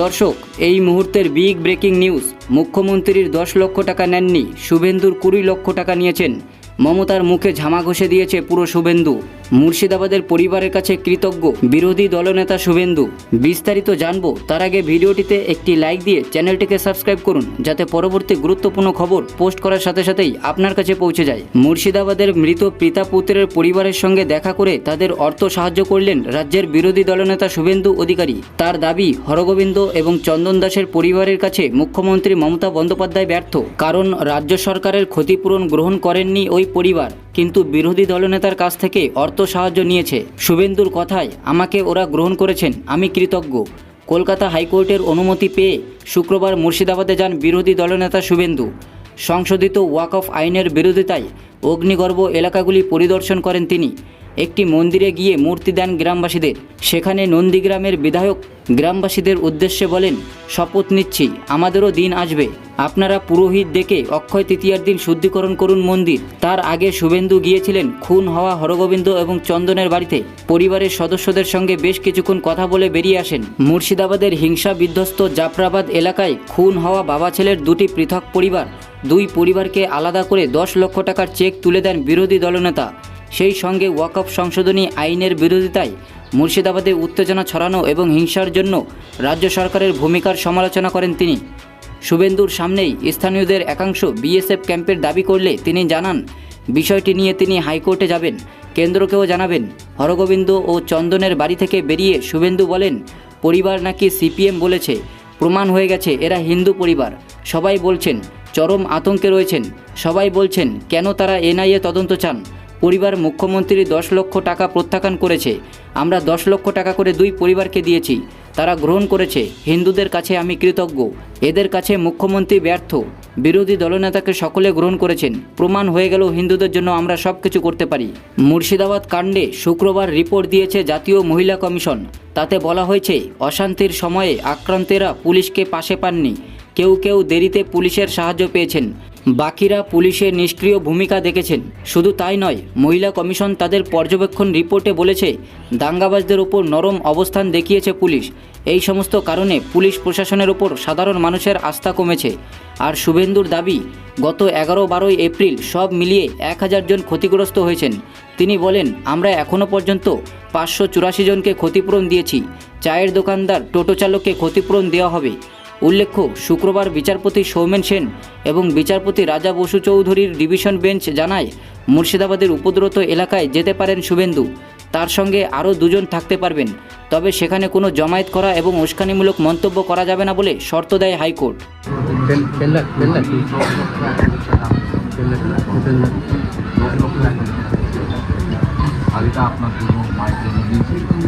দর্শক, এই মুহূর্তের বিগ ব্রেকিং নিউজ মুখ্যমন্ত্রীর দশ লক্ষ টাকা নেননি, শুভেন্দুর কুড়ি লক্ষ টাকা নিয়েছেন মমতার মুখে ঝামা ঘষে দিয়েছে পুরো শুভেন্দু। মুর্শিদাবাদের পরিবারের কাছে কৃতজ্ঞ, বিরোধী দলনেতা শুভেন্দু। বিস্তারিত জানব, তার আগে ভিডিওটিতে একটি লাইক দিয়ে চ্যানেলটিকে সাবস্ক্রাইব করুন, যাতে পরবর্তী গুরুত্বপূর্ণ খবর পোস্ট করার সাথে সাথেই আপনার কাছে পৌঁছে যায়। মুর্শিদাবাদের মৃত পিতা পুত্রের পরিবারের সঙ্গে দেখা করে তাদের অর্থ সাহায্য করলেন রাজ্যের বিরোধী দলনেতা শুভেন্দু অধিকারী। তার দাবি, হরগোবিন্দ এবং চন্দন দাসের পরিবারের কাছে মুখ্যমন্ত্রী মমতা বন্দ্যোপাধ্যায় ব্যর্থ। কারণ রাজ্য সরকারের ক্ষতিপূরণ গ্রহণ করেননি ওই পরিবার, কিন্তু বিরোধী দলনেতার কাছ থেকে অর্থ সাহায্য নিয়েছে। শুভেন্দুর কথায়, আমাকে ওরা গ্রহণ করেছেন, আমি কৃতজ্ঞ। কলকাতা হাইকোর্টের অনুমতি পেয়ে শুক্রবার মুর্শিদাবাদে যান বিরোধী দলনেতা শুভেন্দু। সংশোধিত ওয়াক অফ আইনের বিরোধিতায় অগ্নিগর্ভ এলাকাগুলি পরিদর্শন করেন তিনি। একটি মন্দিরে গিয়ে মূর্তি দেন গ্রামবাসীদের। সেখানে নন্দীগ্রামের বিধায়ক গ্রামবাসীদের উদ্দেশ্যে বলেন, শপথ নিচ্ছি, আমাদেরও দিন আসবে। আপনারা পুরোহিত ডেকে অক্ষয় তৃতীয়ার দিন শুদ্ধিকরণ করুন মন্দির। তার আগে শুভেন্দু গিয়েছিলেন খুন হওয়া হরগোবিন্দ এবং চন্দনের বাড়িতে। পরিবারের সদস্যদের সঙ্গে বেশ কিছুক্ষণ কথা বলে বেরিয়ে আসেন। মুর্শিদাবাদের হিংসা বিধ্বস্ত জাফরাবাদ এলাকায় খুন হওয়া বাবা ছেলের দুটি পৃথক পরিবার। দুই পরিবারকে আলাদা করে দশ লক্ষ টাকার চেক তুলে দেন বিরোধী দলনেতা। সেই সঙ্গে ওয়াকফ সংশোধনী আইনের বিরোধিতায় মুর্শিদাবাদে উত্তেজনা ছড়ানো এবং হিংসার জন্য রাজ্য সরকারের ভূমিকার সমালোচনা করেন তিনি। শুভেন্দুর সামনেই স্থানীয়দের একাংশ বিএসএফ ক্যাম্পের দাবি করলে তিনি জানান, বিষয়টি নিয়ে তিনি হাইকোর্টে যাবেন। কেন্দ্রকেও জানাবেন, হরগোবিন্দ ও চন্দনের বাড়ি থেকে বেরিয়ে শুভেন্দু বলেন, পরিবার নাকি সিপিএম বলেছে, প্রমাণ হয়ে গেছে এরা হিন্দু পরিবার। সবাই বলছেন, চরম আতঙ্কে রয়েছেন। সবাই বলছেন, কেন তারা এনআইএ তদন্ত চান? পরিবার মুখ্যমন্ত্রী দশ লক্ষ টাকা প্রত্যাখ্যান করেছে। আমরা দশ লক্ষ টাকা করে দুই পরিবারকে দিয়েছি। তারা গ্রহণ করেছে। হিন্দুদের কাছে আমি কৃতজ্ঞ। এদের কাছে মুখ্যমন্ত্রী ব্যর্থ। বিরোধী দলনেতাকে সকলে গ্রহণ করেছেন। প্রমাণ হয়ে গেল হিন্দুদের জন্য আমরা সব কিছু করতে পারি। মুর্শিদাবাদ কাণ্ডে শুক্রবার রিপোর্ট দিয়েছে জাতীয় মহিলা কমিশন। তাতে বলা হয়েছে, অশান্তির সময়ে আক্রান্তেরা পুলিশকে পাশে পাননি। কেউ কেউ দেরিতে পুলিশের সাহায্য পেয়েছেন। বাকিরা পুলিশের নিষ্ক্রিয় ভূমিকা দেখেছেন। শুধু তাই নয়, মহিলা কমিশন তাদের পর্যবেক্ষণ রিপোর্টে বলেছে, দাঙ্গাবাজদের ওপর নরম অবস্থান দেখিয়েছে পুলিশ। এই সমস্ত কারণে পুলিশ প্রশাসনের ওপর সাধারণ মানুষের আস্থা কমেছে। আর শুভেন্দুর দাবি, গত এগারো বারোই এপ্রিল সব মিলিয়ে এক হাজার জন ক্ষতিগ্রস্ত হয়েছেন। তিনি বলেন, আমরা এখনও পর্যন্ত পাঁচশো চুরাশি জনকে ক্ষতিপূরণ দিয়েছি। চায়ের দোকানদার, টোটো চালককে ক্ষতিপূরণ দেওয়া হবে। উল্লেখ্য, শুক্রবার বিচারপতি সৌমেন সেন এবং বিচারপতি রাজা বসু চৌধুরীর ডিভিশন বেঞ্চ জানায়, মুর্শিদাবাদের উপদ্রত এলাকায় যেতে পারেন শুভেন্দু। তার সঙ্গে আরও দুজন থাকতে পারবেন। তবে সেখানে কোনো জমায়েত করা এবং উস্কানিমূলক মন্তব্য করা যাবে না বলে শর্ত দেয় হাইকোর্ট।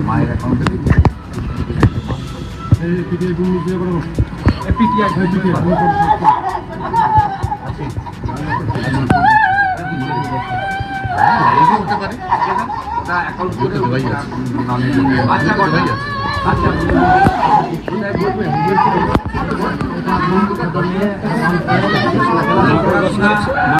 মায়ের হতে পারে ওটা অ্যাকাউন্ট করে আচ্ছা। আচ্ছা।